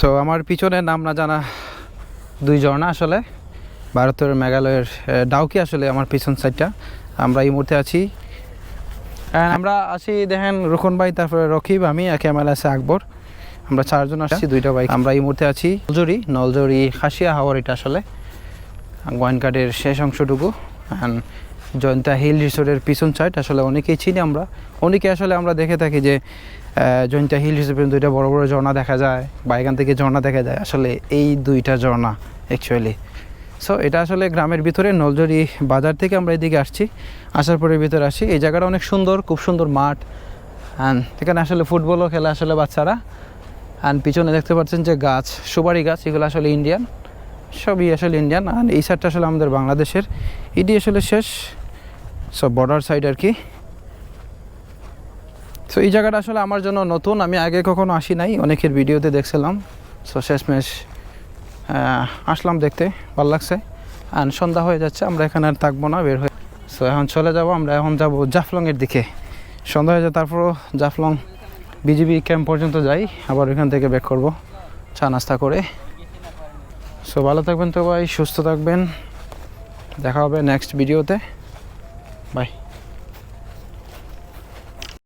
So আমার পিছনে নাম না জানা দুই ঝর্ণা আসলে। ভারতের মেঘালয়ের ডাউকি আসলে আমার পিছন সাইডটা আমরা এই মুহূর্তে আছি। আমরা আছি দেখেন রুকন ভাই তারপরে রকিব আমি একে এম আছে আকবর। আমরা চারজন আসছি দুইটা বাইক আমরা এই মুহূর্তে আছি নলজরি। নলজরি খাসিয়া হাওয়ার এটা আসলে। গোয়েনকাটের শেষ অংশটুকু। অ্যান্ড জয়ন্তা হিল রিসোর্টের পিছন সাইড আসলে অনেকেই চিনি আমরা। অনেকে আসলে আমরা দেখে থাকি যে জয়ন্তা হিল হিসেবে দুইটা বড় বড় ঝর্ণা দেখা যায় বা এখান থেকে ঝর্ণা দেখা যায়। আসলে এই দুইটা ঝর্ণা অ্যাকচুয়ালি সো এটা আসলে গ্রামের ভিতরে নলজরি বাজার থেকে আমরা এদিকে আসছি, আসার পরে ভিতরে আসি। এই জায়গাটা অনেক সুন্দর, খুব সুন্দর মাঠ। অ্যান্ড এখানে আসলে ফুটবলও খেলে আসলে বাচ্চারা। অ্যান্ড পিছনে দেখতে পাচ্ছেন যে গাছ, সুপারি গাছ, এগুলো আসলে ইন্ডিয়ান সবই আসলে ইন্ডিয়ান আর এই সাইডটা আসলে আমাদের বাংলাদেশের। এটি আসলে শেষ সব বর্ডার সাইড আর কি। সো এই জায়গাটা আসলে আমার জন্য নতুন। আমি আগে কখনো আসি নাই, অনেকের ভিডিওতে দেখছিলাম। সো শেষমেশ আসলাম দেখতে, ভালো লাগছে। আর সন্ধ্যা হয়ে যাচ্ছে, আমরা এখানে আর থাকব না, বের হয়ে সো এখন চলে যাব, আমরা এখন যাব জাফলংয়ের দিকে। সন্ধ্যা হয়ে যায়, তারপরও জাফলং বিজিবি ক্যাম্প পর্যন্ত যাই, আবার ওইখান থেকে ব্যাক করব, চা নাস্তা করে। সো ভালো থাকবেন তো ভাই, সুস্থ থাকবেন। দেখা হবে নেক্সট ভিডিওতে বাই